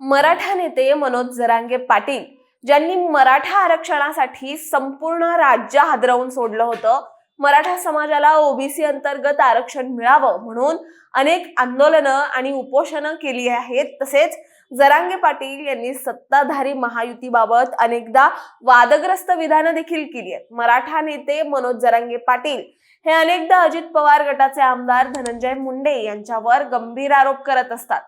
मराठा नेते मनोज जरांगे पाटील ज्यांनी मराठा आरक्षणासाठी संपूर्ण राज्य हादरवून सोडलं होतं. मराठा समाजाला ओबीसी अंतर्गत आरक्षण मिळावं म्हणून अनेक आंदोलनं आणि उपोषणं केली आहेत. तसेच जरांगे पाटील यांनी सत्ताधारी महायुतीबाबत अनेकदा वादग्रस्त विधानं देखील केली आहेत. मराठा नेते मनोज जरांगे पाटील हे अनेकदा अजित पवार गटाचे आमदार धनंजय मुंडे यांच्यावर गंभीर आरोप करत असतात.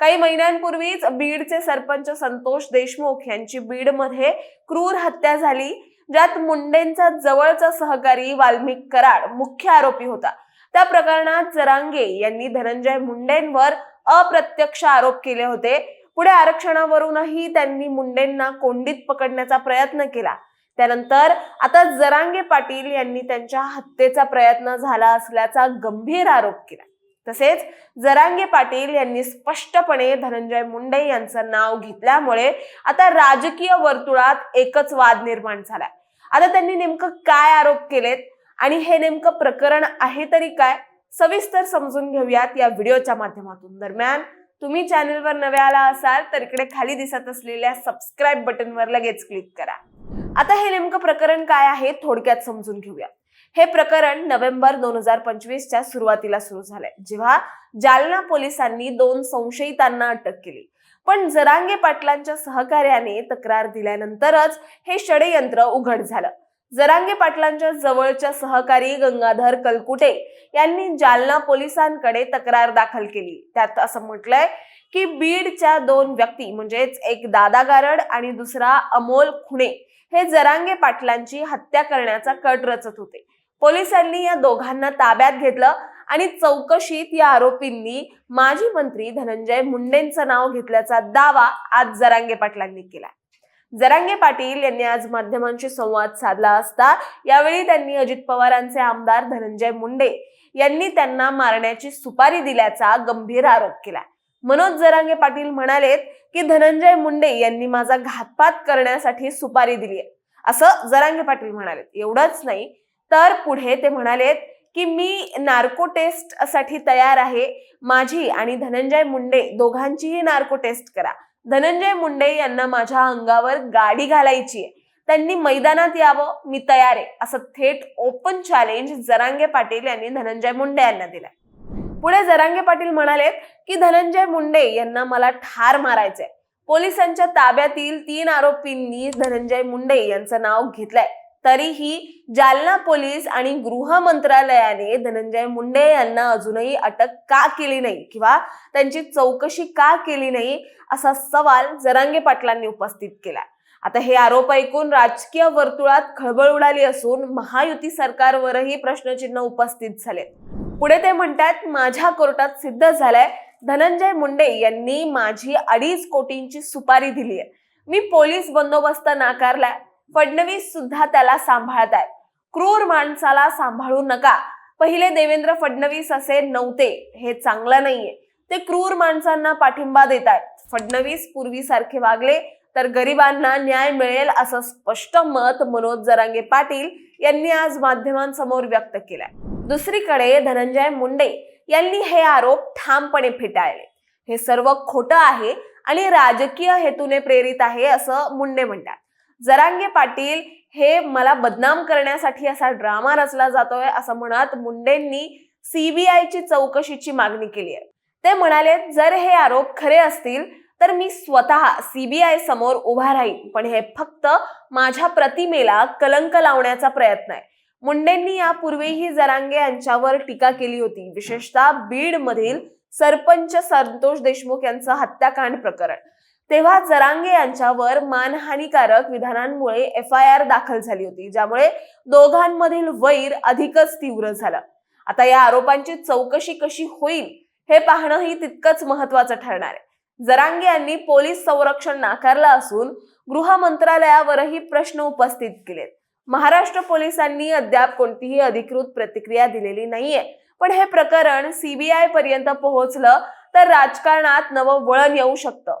काही महिन्यांपूर्वीच बीडचे सरपंच संतोष देशमुख यांची बीडमध्ये क्रूर हत्या झाली ज्यात मुंडेंचा जवळचा सहकारी वाल्मिक कराड मुख्य आरोपी होता. त्या प्रकरणात जरांगे यांनी धनंजय मुंडेंवर अप्रत्यक्ष आरोप केले होते. पुढे आरक्षणावरूनही त्यांनी मुंडेंना कोंडीत पकडण्याचा प्रयत्न केला. त्यानंतर आता जरांगे पाटील यांनी त्यांच्या हत्येचा प्रयत्न झाला असल्याचा गंभीर आरोप केला. तसेच जरांगे पाटील यांनी स्पष्टपणे धनंजय मुंडे यांचं नाव घेतल्यामुळे आता राजकीय वर्तुळात एकच वाद निर्माण झालाय. आता त्यांनी नेमकं काय आरोप केलेत आणि हे नेमकं प्रकरण आहे तरी काय सविस्तर समजून घेऊयात या व्हिडिओच्या माध्यमातून. दरम्यान तुम्ही चॅनलवर नवे आला असाल तर इकडे खाली दिसत असलेल्या सबस्क्राईब बटनवर लगेच क्लिक करा. आता हे नेमकं प्रकरण काय आहे थोडक्यात समजून घेऊया. हे प्रकरण नोव्हेंबर दोन हजार पंचवीसच्या सुरुवातीला सुरू झाले जेव्हा जालना पोलिसांनी दोन संशयितांना अटक केली. पण जरांगे पाटलांच्या सहकार्याने तक्रार दिल्यानंतरच हे षडयंत्र उघड झालं. जरांगे पाटलांच्या जवळच्या सहकारी गंगाधर कलकुटे यांनी जालना पोलिसांकडे तक्रार दाखल केली. त्यात असं म्हटलंय की बीडच्या दोन व्यक्ती म्हणजेच एक दादा गारड आणि दुसरा अमोल खुणे हे जरांगे पाटलांची हत्या करण्याचा कट रचत होते. पोलिसांनी या दोघांना ताब्यात घेतलं आणि चौकशीत या आरोपींनी माजी मंत्री धनंजय मुंडेंचं नाव घेतल्याचा दावा आज जरांगे पाटलांनी केला जरांगे पाटील यांनी आज माध्यमांशी संवाद साधला असता यावेळी त्यांनी अजित पवारांचे आमदार धनंजय मुंडे यांनी त्यांना मारण्याची सुपारी दिल्याचा गंभीर आरोप केला मनोज जरांगे पाटील म्हणालेत की धनंजय मुंडे यांनी माझा घातपात करण्यासाठी सुपारी दिली आहे असं जरांगे पाटील म्हणाले एवढंच नाही तर पुढे ते म्हणालेत की मी नार्को टेस्टसाठी तयार आहे. माझी आणि धनंजय मुंडे दोघांचीही नार्को टेस्ट करा. धनंजय मुंडे यांना माझ्या अंगावर गाडी घालायची आहे. त्यांनी मैदानात यावं मी तयार आहे. असं थेट ओपन चॅलेंज जरांगे पाटील यांनी धनंजय मुंडे यांना दिलाय. पुढे जरांगे पाटील म्हणालेत की धनंजय मुंडे यांना मला ठार मारायचंय. पोलिसांच्या ताब्यातील तीन आरोपींनी धनंजय मुंडे यांचं नाव घेतलंय. तरीही जालना पोलीस आणि गृह मंत्रालयाने धनंजय मुंडे यांना अजूनही अटक का केली नाही किंवा त्यांची चौकशी का केली नाही असा सवाल जरांगे पाटलांनी उपस्थित केला. आता हे आरोप ऐकून राजकीय वर्तुळात खळबळ उडाली असून महायुती सरकारवरही प्रश्नचिन्ह उपस्थित झाले. पुढे ते म्हणतात माझ्या कोर्टात सिद्ध झालंय. धनंजय मुंडे यांनी माझी अडीच कोटींची सुपारी दिली आहे मी पोलीस बंदोबस्त नाकारलाय. फडणवीस सुद्धा त्याला सांभाळत आहेत. क्रूर माणसाला सांभाळू नका. पहिले देवेंद्र फडणवीस असे नव्हते. हे चांगलं नाहीये. ते क्रूर माणसांना पाठिंबा देत आहेत. फडणवीस पूर्वीसारखे वागले तर गरिबांना न्याय मिळेल असं स्पष्ट मत मनोज जरांगे पाटील यांनी आज माध्यमांसमोर व्यक्त केलाय. दुसरीकडे धनंजय मुंडे यांनी हे आरोप ठामपणे फेटाळले. हे सर्व खोटं आहे आणि राजकीय हेतूने प्रेरित आहे असं मुंडे म्हणतात. जरांगे पाटील हे मला बदनाम करण्यासाठी असा ड्रामा रचला जातोय असं म्हणत मुंडेंनी सीबीआयची चौकशीची मागणी केली आहे. ते म्हणाले जर हे आरोप खरे असतील तर मी स्वतः सीबीआय समोर उभा राहील पण हे फक्त माझ्या प्रतिमेला कलंक लावण्याचा प्रयत्न आहे. मुंडेंनी यापूर्वीही जरांगे यांच्यावर टीका केली होती विशेषतः बीड मधील सरपंच संतोष देशमुख यांचं हत्याकांड प्रकरण. तेव्हा जरांगे यांच्यावर मानहानीकारक विधानांमुळे एफ आय आर दाखल झाली होती ज्यामुळे दोघांमधील वैर अधिकच तीव्र झालं. आता या आरोपांची चौकशी कशी होईल हे पाहणंही तितकंच महत्वाचं ठरणार आहे. जरांगे यांनी पोलीस संरक्षण नाकारलं असून गृह मंत्रालयावरही प्रश्न उपस्थित केलेत. महाराष्ट्र पोलिसांनी अद्याप कोणतीही अधिकृत प्रतिक्रिया दिलेली नाहीये. पण हे प्रकरण सीबीआय पर्यंत पोहोचलं तर राजकारणात नवं वळण येऊ शकतं.